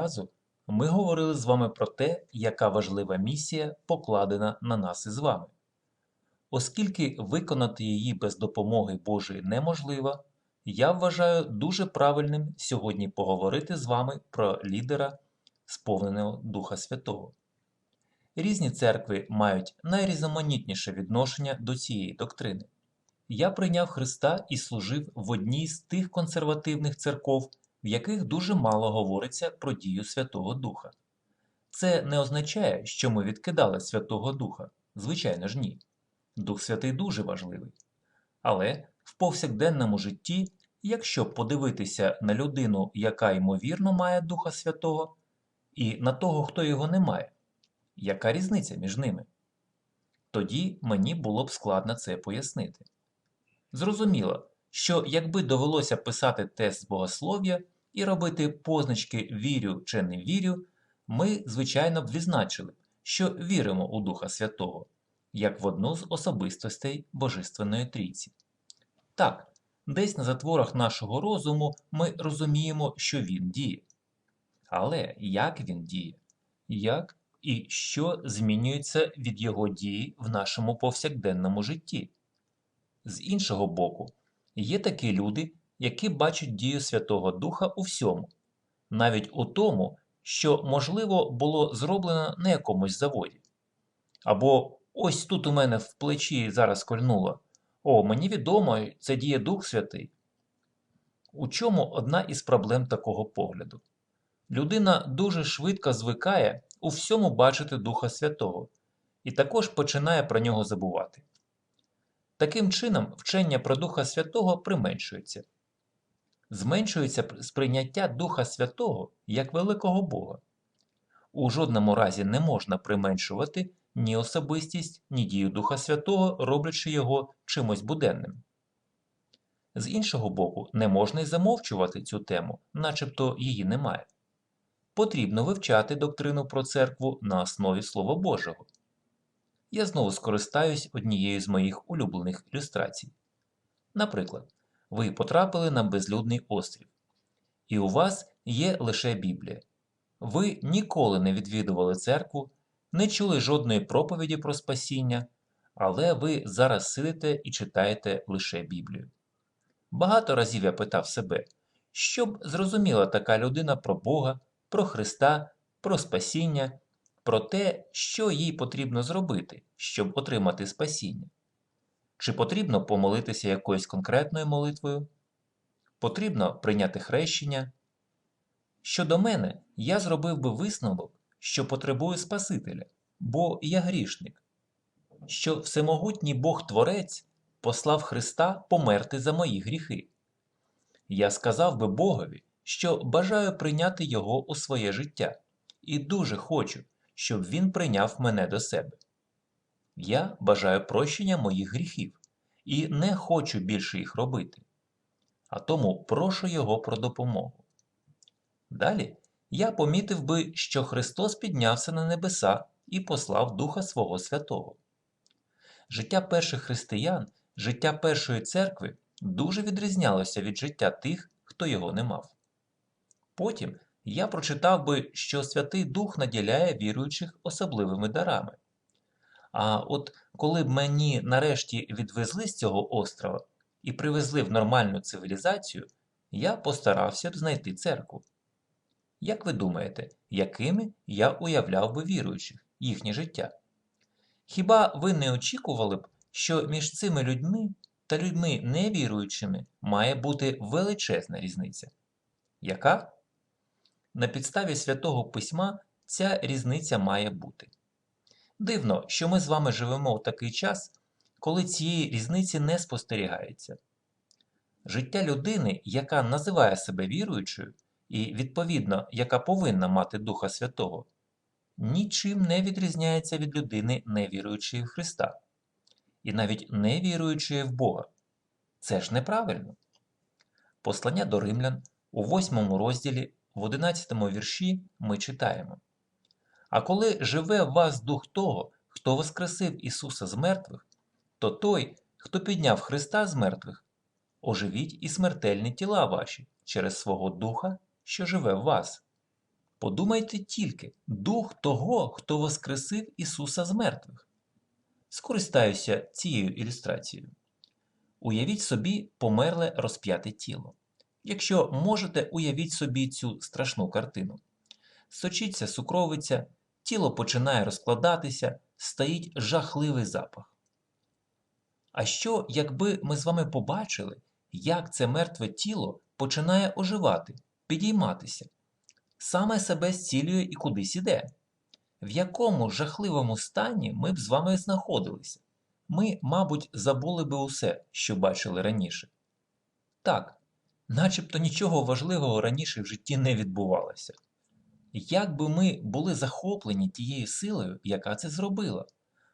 разу ми говорили з вами про те, яка важлива місія покладена на нас із вами. Оскільки виконати її без допомоги Божої неможливо, я вважаю дуже правильним сьогодні поговорити з вами про лідера, сповненого Духа Святого. Різні церкви мають найрізноманітніше відношення до цієї доктрини. Я прийняв Христа і служив в одній з тих консервативних церков, в яких дуже мало говориться про дію Святого Духа. Це не означає, що ми відкидали Святого Духа. Звичайно ж ні. Дух Святий дуже важливий. Але в повсякденному житті, якщо подивитися на людину, яка ймовірно має Духа Святого, і на того, хто його не має, яка різниця між ними? Тоді мені було б складно це пояснити. Зрозуміло, що якби довелося писати тест з богослов'я і робити позначки вірю чи не вірю, ми, звичайно, б відзначили, що віримо у Духа Святого, як в одну з особистостей Божественної Трійці. Так, десь на затворах нашого розуму ми розуміємо, що він діє. Але як він діє? Як і що змінюється від його дії в нашому повсякденному житті? З іншого боку, є такі люди, які бачать дію Святого Духа у всьому, навіть у тому, що, можливо, було зроблено на якомусь заводі. Або ось тут у мене в плечі зараз кольнуло. О, мені відомо, це діє Дух Святий. У чому одна із проблем такого погляду? Людина дуже швидко звикає у всьому бачити Духа Святого і також починає про нього забувати. Таким чином, вчення про Духа Святого применшується. Зменшується сприйняття Духа Святого як великого Бога. У жодному разі не можна применшувати ні особистість, ні дію Духа Святого, роблячи його чимось буденним. З іншого боку, не можна й замовчувати цю тему, начебто її немає. Потрібно вивчати доктрину про церкву на основі Слова Божого. Я знову скористаюсь однією з моїх улюблених ілюстрацій. Наприклад, ви потрапили на безлюдний острів, і у вас є лише Біблія. Ви ніколи не відвідували церкву, не чули жодної проповіді про спасіння, але ви зараз сидите і читаєте лише Біблію. Багато разів я питав себе, що б зрозуміла така людина про Бога, про Христа, про спасіння, про те, що їй потрібно зробити, щоб отримати спасіння. Чи потрібно помолитися якоюсь конкретною молитвою? Потрібно прийняти хрещення. Щодо мене, я зробив би висновок, що потребую Спасителя, бо я грішник, що всемогутній Бог Творець послав Христа померти за мої гріхи. Я сказав би Богові, що бажаю прийняти Його у своє життя, і дуже хочу, щоб Він прийняв мене до себе. Я бажаю прощення моїх гріхів і не хочу більше їх робити. А тому прошу Його про допомогу. Далі я помітив би, що Христос піднявся на небеса і послав Духа Свого Святого. Життя перших християн, життя першої церкви дуже відрізнялося від життя тих, хто його не мав. Потім я прочитав би, що Святий Дух наділяє віруючих особливими дарами. А от коли б мені нарешті відвезли з цього острова і привезли в нормальну цивілізацію, я постарався б знайти церкву. Як ви думаєте, якими я уявляв би віруючих, їхнє життя? Хіба ви не очікували б, що між цими людьми та людьми невіруючими має бути величезна різниця? Яка? На підставі святого письма ця різниця має бути. Дивно, що ми з вами живемо в такий час, коли цієї різниці не спостерігається. Життя людини, яка називає себе віруючою, і, відповідно, яка повинна мати Духа Святого, нічим не відрізняється від людини, невіруючої в Христа, і навіть не віруючої в Бога. Це ж неправильно. Послання до римлян у 8 розділі, в 11 вірші ми читаємо. А коли живе в вас дух того, хто воскресив Ісуса з мертвих, то той, хто підняв Христа з мертвих, оживіть і смертельні тіла ваші через свого Духа, що живе в вас. Подумайте тільки, дух того, хто воскресив Ісуса з мертвих. Скористаюся цією ілюстрацією. Уявіть собі померле розп'яте тіло. Якщо можете, уявіть собі цю страшну картину. Сочиться сукровиця, тіло починає розкладатися, стоїть жахливий запах. А що, якби ми з вами побачили, як це мертве тіло починає оживати, підійматися, саме себе зцілює і кудись іде? В якому жахливому стані ми б з вами знаходилися? Ми, мабуть, забули би усе, що бачили раніше. Так, начебто нічого важливого раніше в житті не відбувалося. Як би ми були захоплені тією силою, яка це зробила,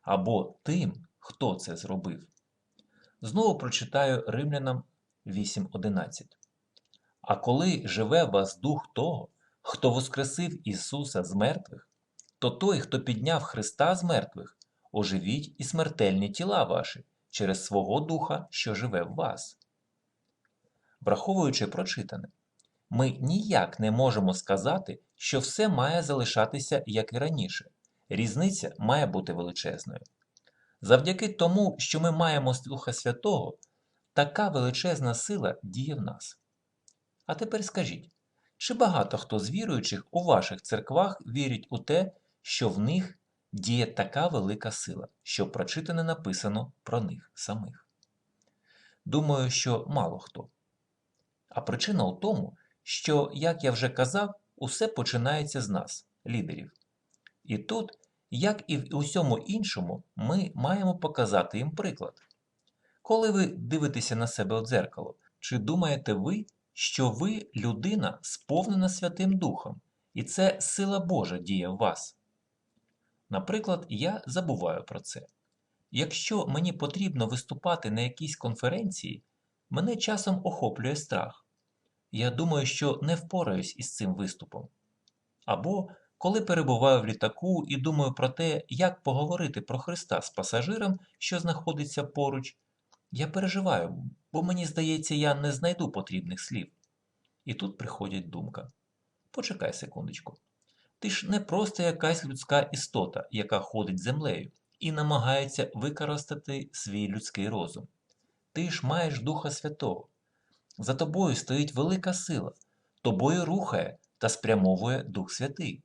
або тим, хто це зробив. Знову прочитаю Римлянам 8.11. А коли живе в вас дух того, хто воскресив Ісуса з мертвих, то той, хто підняв Христа з мертвих, оживіть і смертельні тіла ваші через свого Духа, що живе в вас. Враховуючи прочитане, ми ніяк не можемо сказати, що все має залишатися як і раніше. Різниця має бути величезною. Завдяки тому, що ми маємо Духа Святого, така величезна сила діє в нас. А тепер скажіть, чи багато хто з віруючих у ваших церквах вірить у те, що в них діє така велика сила, що прочитане написано про них самих? Думаю, що мало хто. А причина у тому, що, як я вже казав, усе починається з нас, лідерів. І тут, як і в усьому іншому, ми маємо показати їм приклад. Коли ви дивитеся на себе у дзеркало, чи думаєте ви, що ви людина, сповнена Святим Духом, і це сила Божа діє в вас? Наприклад, я забуваю про це. Якщо мені потрібно виступати на якійсь конференції, мене часом охоплює страх. Я думаю, що не впораюсь із цим виступом. Або коли перебуваю в літаку і думаю про те, як поговорити про Христа з пасажиром, що знаходиться поруч, я переживаю, бо мені здається, я не знайду потрібних слів. І тут приходить думка: почекай секундочку. Ти ж не просто якась людська істота, яка ходить землею і намагається використати свій людський розум. Ти ж маєш Духа Святого. За тобою стоїть велика сила, тобою рухає та спрямовує Дух Святий.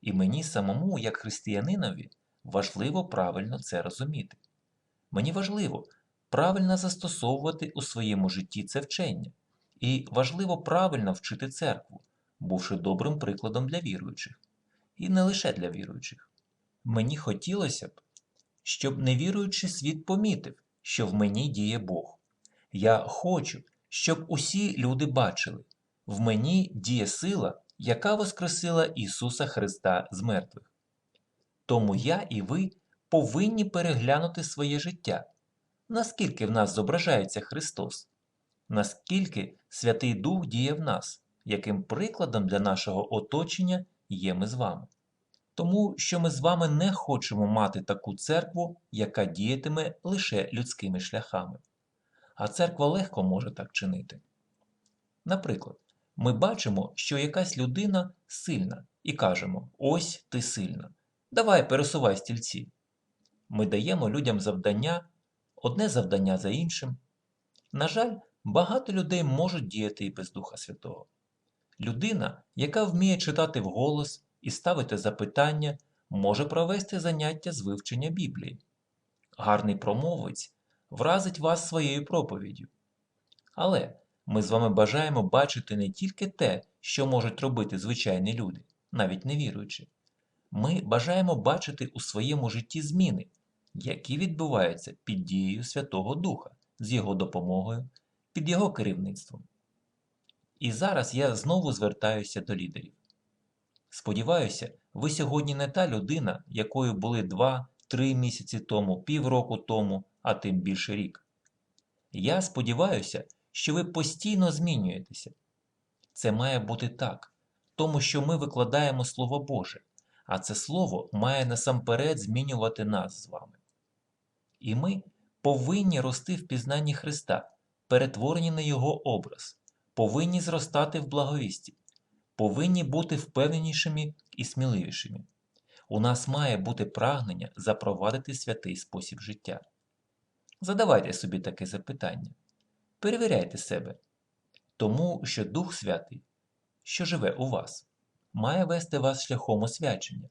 І мені самому, як християнинові, важливо правильно це розуміти. Мені важливо правильно застосовувати у своєму житті це вчення, і важливо правильно вчити церкву, бувши добрим прикладом для віруючих, і не лише для віруючих. Мені хотілося б, щоб невіруючий світ помітив, що в мені діє Бог. Я хочу, щоб усі люди бачили, в мені діє сила, яка воскресила Ісуса Христа з мертвих. Тому я і ви повинні переглянути своє життя, наскільки в нас зображається Христос, наскільки Святий Дух діє в нас, яким прикладом для нашого оточення є ми з вами. Тому що ми з вами не хочемо мати таку церкву, яка діятиме лише людськими шляхами. А церква легко може так чинити. Наприклад, ми бачимо, що якась людина сильна, і кажемо: ось ти сильна. Давай пересувай стільці. Ми даємо людям завдання, одне завдання за іншим. На жаль, багато людей можуть діяти і без Духа Святого. Людина, яка вміє читати вголос і ставити запитання, може провести заняття з вивчення Біблії. Гарний промовець вразить вас своєю проповіддю. Але ми з вами бажаємо бачити не тільки те, що можуть робити звичайні люди, навіть не віруючи. Ми бажаємо бачити у своєму житті зміни, які відбуваються під дією Святого Духа, з його допомогою, під його керівництвом. І зараз я знову звертаюся до лідерів. Сподіваюся, ви сьогодні не та людина, якою були 2-3 місяці тому, півроку тому, а тим більше рік. Я сподіваюся, що ви постійно змінюєтеся. Це має бути так, тому що ми викладаємо Слово Боже, а це Слово має насамперед змінювати нас з вами. І ми повинні рости в пізнанні Христа, перетворені на Його образ, повинні зростати в благовісті, повинні бути впевненішими і сміливішими. У нас має бути прагнення запровадити святий спосіб життя. Задавайте собі таке запитання. Перевіряйте себе. Тому що Дух Святий, що живе у вас, має вести вас шляхом освячення,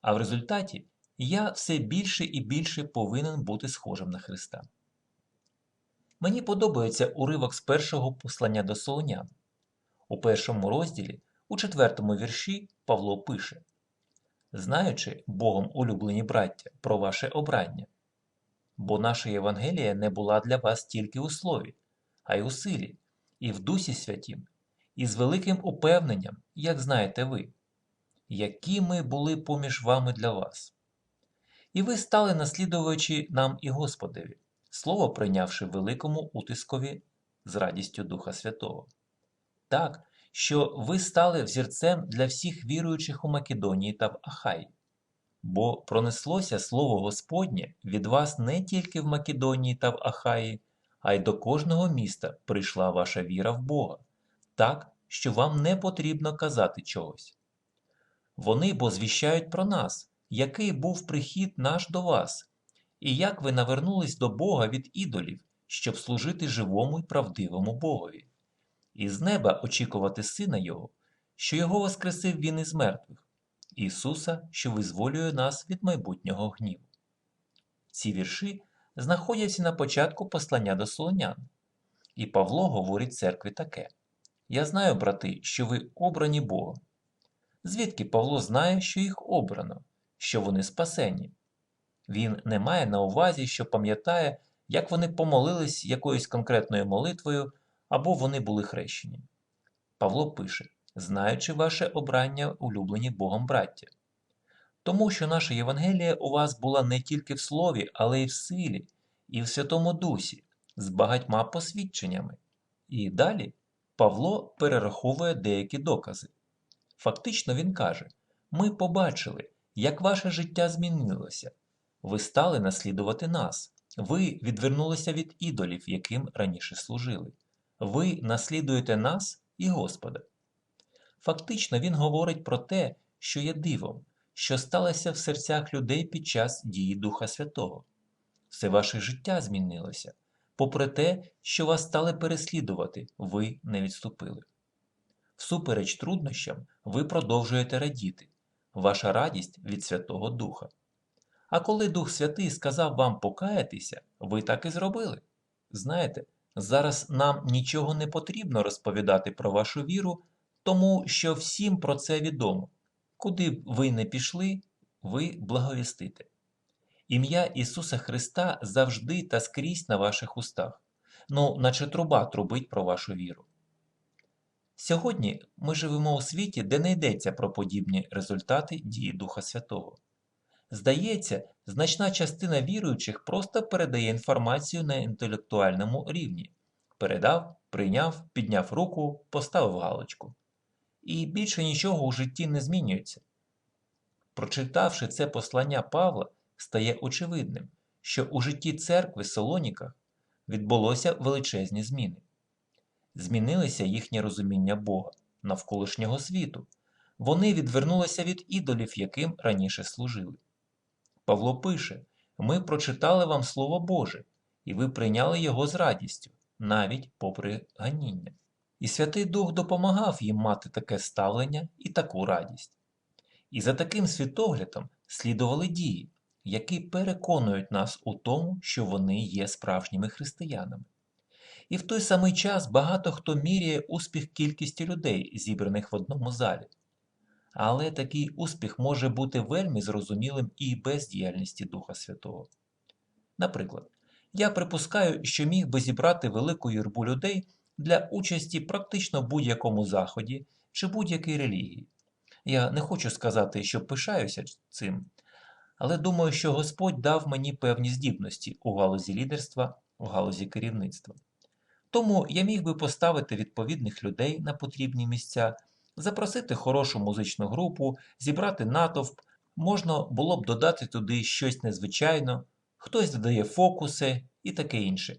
а в результаті я все більше і більше повинен бути схожим на Христа. Мені подобається уривок з першого послання до Солонян. У першому розділі, у четвертому вірші, Павло пише Знаючи, Богом улюблені браття, про ваше обрання. Бо наша Євангелія не була для вас тільки у слові, а й у силі, і в Дусі Святім, і з великим упевненням, як знаєте ви, які ми були поміж вами для вас. І ви стали наслідувачі нам і Господеві, слово прийнявши великому утискові з радістю Духа Святого. Так, що ви стали взірцем для всіх віруючих у Македонії та в Ахаї. Бо пронеслося слово Господнє від вас не тільки в Македонії та в Ахаї, а й до кожного міста прийшла ваша віра в Бога, так, що вам не потрібно казати чогось. Вони бо звіщають про нас, який був прихід наш до вас, і як ви навернулись до Бога від ідолів, щоб служити живому й правдивому Богові, і з неба очікувати Сина Його, що Його воскресив Він із мертвих, Ісуса, що визволює нас від майбутнього гніву. Ці вірші знаходяться на початку послання до Солонян, і Павло говорить церкві таке: Я знаю, брати, що ви обрані Богом. Звідки Павло знає, що їх обрано, що вони спасені? Він не має на увазі, що пам'ятає, як вони помолились якоюсь конкретною молитвою або вони були хрещені. Павло пише, знаючи ваше обрання улюблені Богом браття. Тому що наша Євангелія у вас була не тільки в слові, але й в силі, і в Святому Дусі, з багатьма посвідченнями. І далі Павло перераховує деякі докази. Фактично він каже: ми побачили, як ваше життя змінилося. Ви стали наслідувати нас, ви відвернулися від ідолів, яким раніше служили. Ви наслідуєте нас і Господа. Фактично він говорить про те, що є дивом, що сталося в серцях людей під час дії Духа Святого. Все ваше життя змінилося, попри те, що вас стали переслідувати, ви не відступили. Всупереч труднощам, ви продовжуєте радіти, ваша радість від Святого Духа. А коли Дух Святий сказав вам покаятися, ви так і зробили. Знаєте, зараз нам нічого не потрібно розповідати про вашу віру, тому що всім про це відомо. Куди б ви не пішли, ви благовістите. Ім'я Ісуса Христа завжди та скрізь на ваших устах, ну, наче труба трубить про вашу віру. Сьогодні ми живемо у світі, де не йдеться про подібні результати дії Духа Святого. Здається, значна частина віруючих просто передає інформацію на інтелектуальному рівні. Передав, прийняв, підняв руку, поставив галочку. І більше нічого у житті не змінюється. Прочитавши це послання Павла, стає очевидним, що у житті церкви Солоніка відбулося величезні зміни. Змінилося їхнє розуміння Бога, навколишнього світу. Вони відвернулися від ідолів, яким раніше служили. Павло пише: Ми прочитали вам Слово Боже, і ви прийняли його з радістю, навіть попри ганіння. І Святий Дух допомагав їм мати таке ставлення і таку радість. І за таким світоглядом слідували дії, які переконують нас у тому, що вони є справжніми християнами. І в той самий час багато хто міряє успіх кількістю людей, зібраних в одному залі. Але такий успіх може бути вельми зрозумілим і без діяльності Духа Святого. Наприклад, я припускаю, що міг би зібрати велику юрбу людей для участі практично будь-якому заході чи будь-якій релігії. Я не хочу сказати, що пишаюся цим, але думаю, що Господь дав мені певні здібності у галузі лідерства, у галузі керівництва. Тому я міг би поставити відповідних людей на потрібні місця, запросити хорошу музичну групу, зібрати натовп, можна було б додати туди щось незвичайно, хтось додає фокуси і таке інше.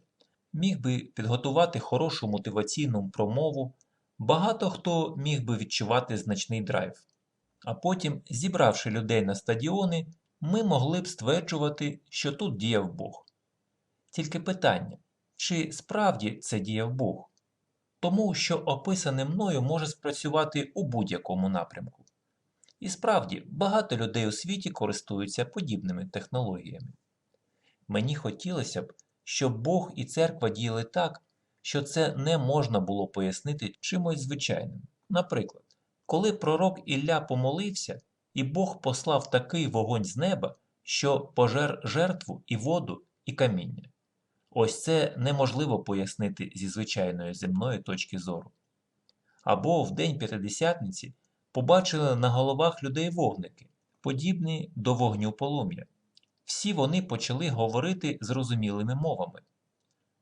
Міг би підготувати хорошу мотиваційну промову, багато хто міг би відчувати значний драйв. А потім, зібравши людей на стадіони, ми могли б стверджувати, що тут діяв Бог. Тільки питання, чи справді це діяв Бог? Тому що описане мною може спрацювати у будь-якому напрямку. І справді, багато людей у світі користуються подібними технологіями. Мені хотілося б, щоб Бог і церква діяли так, що це не можна було пояснити чимось звичайним. Наприклад, коли пророк Ілля помолився, і Бог послав такий вогонь з неба, що пожер жертву і воду, і каміння. Ось це неможливо пояснити зі звичайної земної точки зору. Або в день П'ятидесятниці побачили на головах людей вогники, подібні до вогню полум'я. Всі вони почали говорити зрозумілими мовами.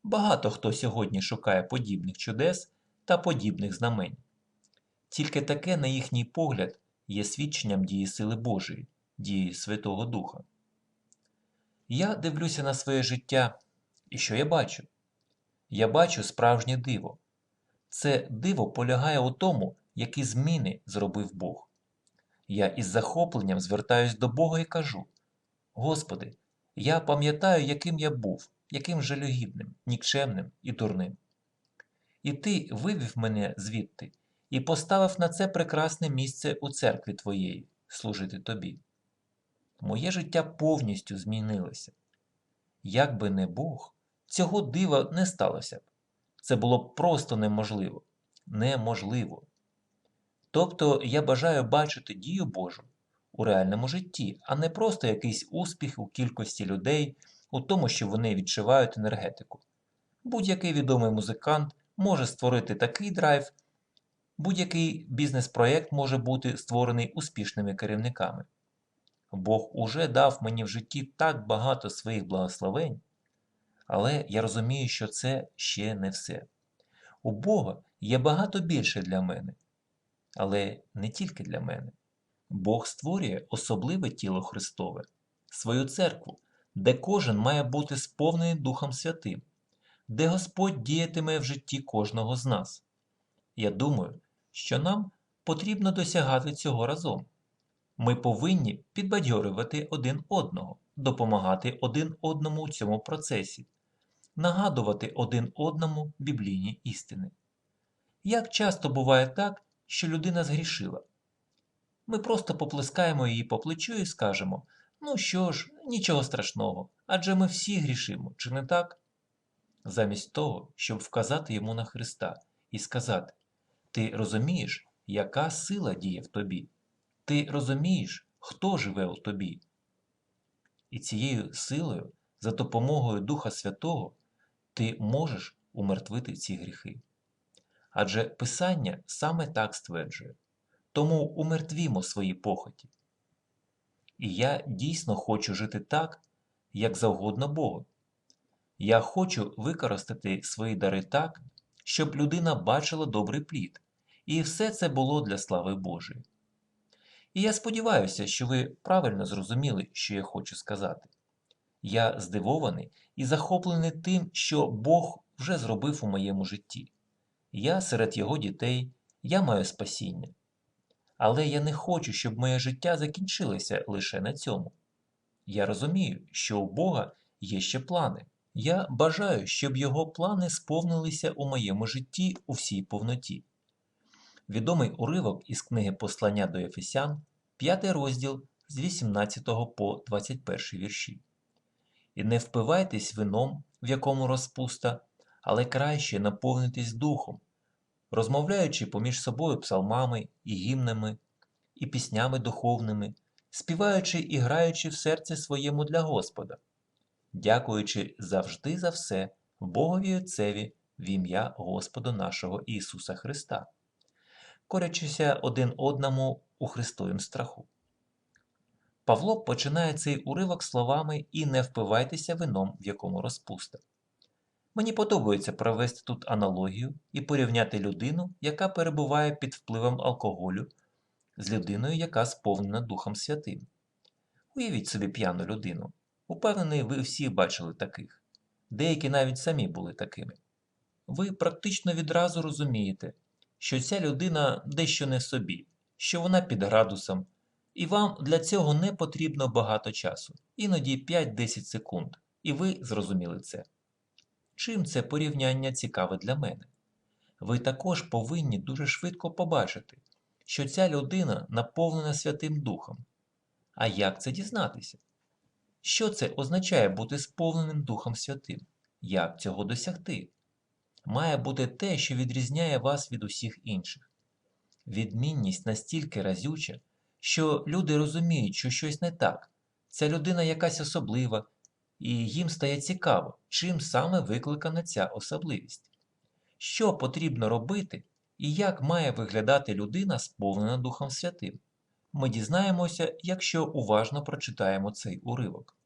Багато хто сьогодні шукає подібних чудес та подібних знамень. Тільки таке, на їхній погляд, є свідченням дії сили Божої, дії Святого Духа. Я дивлюся на своє життя, і що я бачу? Я бачу справжнє диво. Це диво полягає у тому, які зміни зробив Бог. Я із захопленням звертаюсь до Бога і кажу: Господи, я пам'ятаю, яким я був, яким жалюгідним, нікчемним і дурним. І Ти вивів мене звідти і поставив на це прекрасне місце у церкві Твоєї служити Тобі. Моє життя повністю змінилося. Як би не Бог, цього дива не сталося б. Це було б просто неможливо. Неможливо. Тобто я бажаю бачити дію Божу у реальному житті, а не просто якийсь успіх у кількості людей, у тому, що вони відчувають енергетику. Будь-який відомий музикант може створити такий драйв, будь-який бізнес-проєкт може бути створений успішними керівниками. Бог уже дав мені в житті так багато своїх благословень, але я розумію, що це ще не все. У Бога є багато більше для мене, але не тільки для мене. Бог створює особливе тіло Христове, свою церкву, де кожен має бути сповнений Духом Святим, де Господь діятиме в житті кожного з нас. Я думаю, що нам потрібно досягати цього разом. Ми повинні підбадьорювати один одного, допомагати один одному у цьому процесі, нагадувати один одному біблійні істини. Як часто буває так, що людина згрішила? Ми просто поплескаємо її по плечу і скажемо: ну що ж, нічого страшного, адже ми всі грішимо, чи не так? Замість того, щоб вказати йому на Христа і сказати: Ти розумієш, яка сила діє в тобі? Ти розумієш, хто живе у тобі? І цією силою, за допомогою Духа Святого, ти можеш умертвити ці гріхи. Адже Писання саме так стверджує. Тому умертвімо свої похоті. І я дійсно хочу жити так, як завгодно Богу. Я хочу використати свої дари так, щоб людина бачила добрий плід, і все це було для слави Божої. І я сподіваюся, що ви правильно зрозуміли, що я хочу сказати. Я здивований і захоплений тим, що Бог вже зробив у моєму житті. Я серед його дітей, я маю спасіння. Але я не хочу, щоб моє життя закінчилося лише на цьому. Я розумію, що у Бога є ще плани. Я бажаю, щоб його плани сповнилися у моєму житті у всій повноті. Відомий уривок із книги Послання до Ефесян, 5 розділ з 18 по 21 вірші. І не впивайтесь вином, в якому розпуста, але краще наповнитесь духом, розмовляючи поміж собою псалмами і гімнами, і піснями духовними, співаючи і граючи в серці своєму для Господа, дякуючи завжди за все Богові Отцеві в ім'я Господа нашого Ісуса Христа, корячися один одному у Христовім страху. Павло починає цей уривок словами і не впивайтеся вином, в якому розпуста. Мені подобається провести тут аналогію і порівняти людину, яка перебуває під впливом алкоголю, з людиною, яка сповнена Духом Святим. Уявіть собі п'яну людину. Упевнений, ви всі бачили таких. Деякі навіть самі були такими. Ви практично відразу розумієте, що ця людина дещо не собі, що вона під градусом, і вам для цього не потрібно багато часу, іноді 5-10 секунд, і ви зрозуміли це. Чим це порівняння цікаве для мене? Ви також повинні дуже швидко побачити, що ця людина наповнена Святим Духом. А як це дізнатися? Що це означає бути сповненим Духом Святим? Як цього досягти? Має бути те, що відрізняє вас від усіх інших. Відмінність настільки разюча, що люди розуміють, що щось не так. Ця людина якась особлива, і їм стає цікаво, чим саме викликана ця особливість. Що потрібно робити і як має виглядати людина, сповнена Духом Святим? Ми дізнаємося, якщо уважно прочитаємо цей уривок.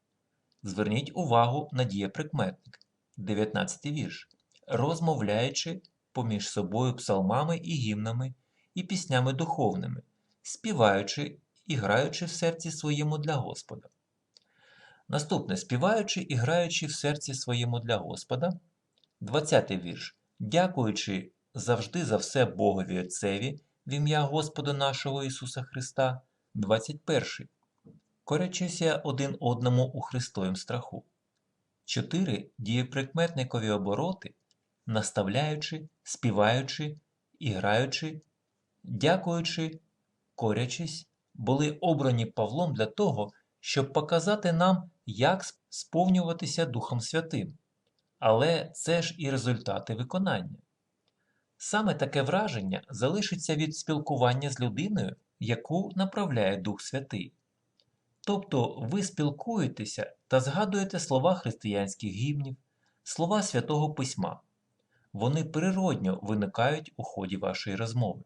Зверніть увагу на дієприкметник, 19 вірш, розмовляючи поміж собою псалмами і гімнами і піснями духовними, співаючи і граючи в серці своєму для Господа. Наступне співаючи і граючи в серці своєму для Господа, 20 вірш, дякуючи завжди за все Богові Отцеві в ім'я Господа нашого Ісуса Христа, 21. Корячися один одному у Христовім страху. 4. Дієприкметникові обороти, наставляючи, співаючи і граючи, дякуючи, корячись, були обрані Павлом для того, щоб показати нам, як сповнюватися Духом Святим. Але це ж і результати виконання. Саме таке враження залишиться від спілкування з людиною, яку направляє Дух Святий. Тобто ви спілкуєтеся та згадуєте слова християнських гімнів, слова Святого Письма. Вони природньо виникають у ході вашої розмови.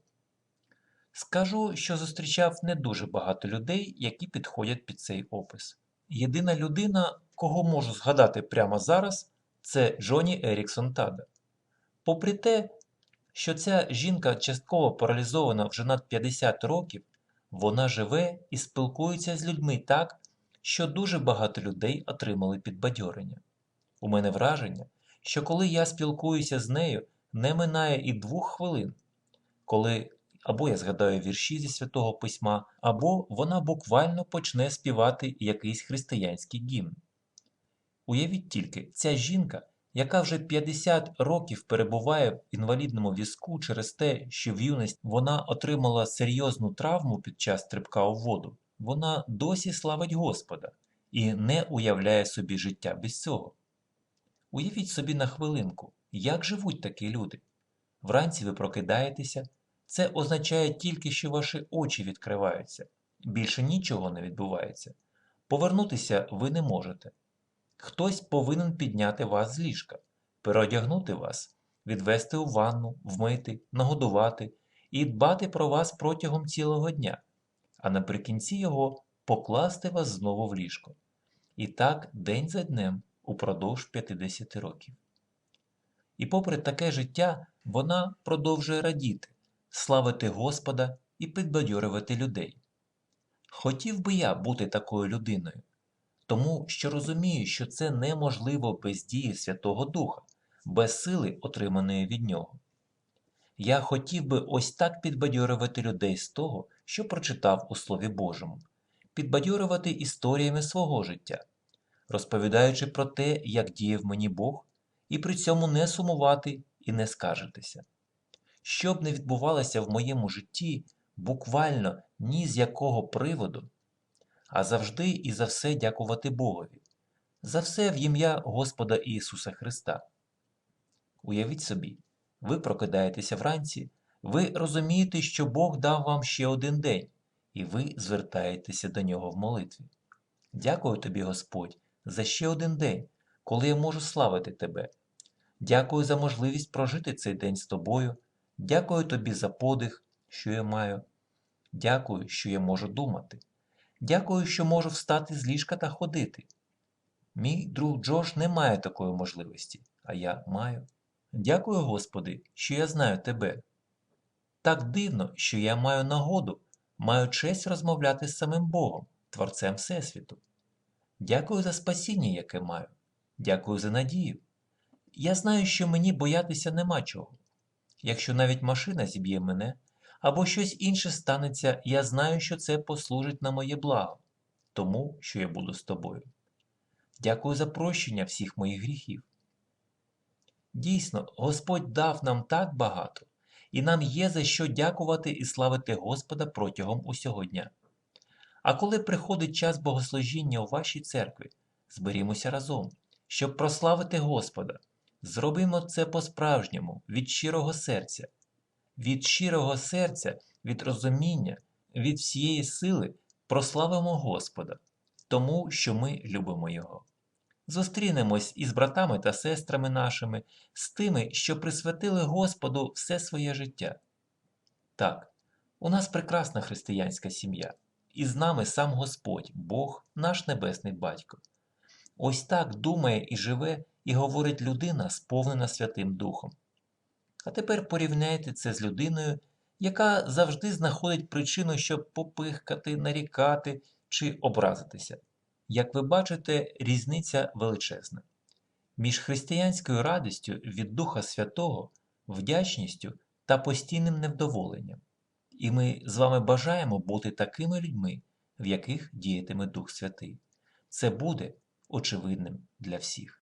Скажу, що зустрічав не дуже багато людей, які підходять під цей опис. Єдина людина, кого можу згадати прямо зараз, це Джоні Еріксон Тада. Попри те, що ця жінка частково паралізована вже над 50 років, вона живе і спілкується з людьми так, що дуже багато людей отримали підбадьорення. У мене враження, що коли я спілкуюся з нею, не минає і двох хвилин, коли або я згадаю вірші зі святого письма, або вона буквально почне співати якийсь християнський гімн. Уявіть тільки, ця жінка, яка вже 50 років перебуває в інвалідному візку через те, що в юності вона отримала серйозну травму під час стрибка у воду, вона досі славить Господа і не уявляє собі життя без цього. Уявіть собі на хвилинку, як живуть такі люди. Вранці ви прокидаєтеся, це означає тільки, що ваші очі відкриваються, більше нічого не відбувається. Повернутися ви не можете. Хтось повинен підняти вас з ліжка, переодягнути вас, відвести у ванну, вмити, нагодувати і дбати про вас протягом цілого дня, а наприкінці його покласти вас знову в ліжко. І так день за днем упродовж 50 років. І попри таке життя вона продовжує радіти, славити Господа і підбадьорювати людей. Хотів би я бути такою людиною, тому що розумію, що це неможливо без дії Святого Духа, без сили, отриманої від нього. Я хотів би ось так підбадьорювати людей з того, що прочитав у Слові Божому, підбадьорювати історіями свого життя, розповідаючи про те, як діяв мені Бог, і при цьому не сумувати і не скаржитися. Що б не відбувалося в моєму житті, буквально ні з якого приводу, а завжди і за все дякувати Богові, за все в ім'я Господа Ісуса Христа. Уявіть собі, ви прокидаєтеся вранці, ви розумієте, що Бог дав вам ще один день, і ви звертаєтеся до Нього в молитві. Дякую тобі, Господь, за ще один день, коли я можу славити Тебе. Дякую за можливість прожити цей день з тобою. Дякую тобі за подих, що я маю. Дякую, що я можу думати. Дякую, що можу встати з ліжка та ходити. Мій друг Джош не має такої можливості, а я маю. Дякую, Господи, що я знаю Тебе. Так дивно, що я маю нагоду, маю честь розмовляти з самим Богом, Творцем Всесвіту. Дякую за спасіння, яке маю. Дякую за надію. Я знаю, що мені боятися нема чого. Якщо навіть машина зіб'є мене, або щось інше станеться, я знаю, що це послужить на моє благо, тому що я буду з тобою. Дякую за прощення всіх моїх гріхів. Дійсно, Господь дав нам так багато, і нам є за що дякувати і славити Господа протягом усього дня. А коли приходить час богослужіння у вашій церкві, зберімося разом, щоб прославити Господа. Зробимо це по-справжньому, від щирого серця. Від щирого серця, від розуміння, від всієї сили прославимо Господа, тому що ми любимо Його. Зустрінемось із братами та сестрами нашими, з тими, що присвятили Господу все своє життя. Так, у нас прекрасна християнська сім'я, і з нами сам Господь, Бог, наш Небесний Батько. Ось так думає і живе, і говорить людина, сповнена Святим Духом. А тепер порівняйте це з людиною, яка завжди знаходить причину, щоб попихкати, нарікати чи образитися. Як ви бачите, різниця величезна. Між християнською радістю від Духа Святого, вдячністю та постійним невдоволенням. І ми з вами бажаємо бути такими людьми, в яких діятиме Дух Святий. Це буде очевидним для всіх.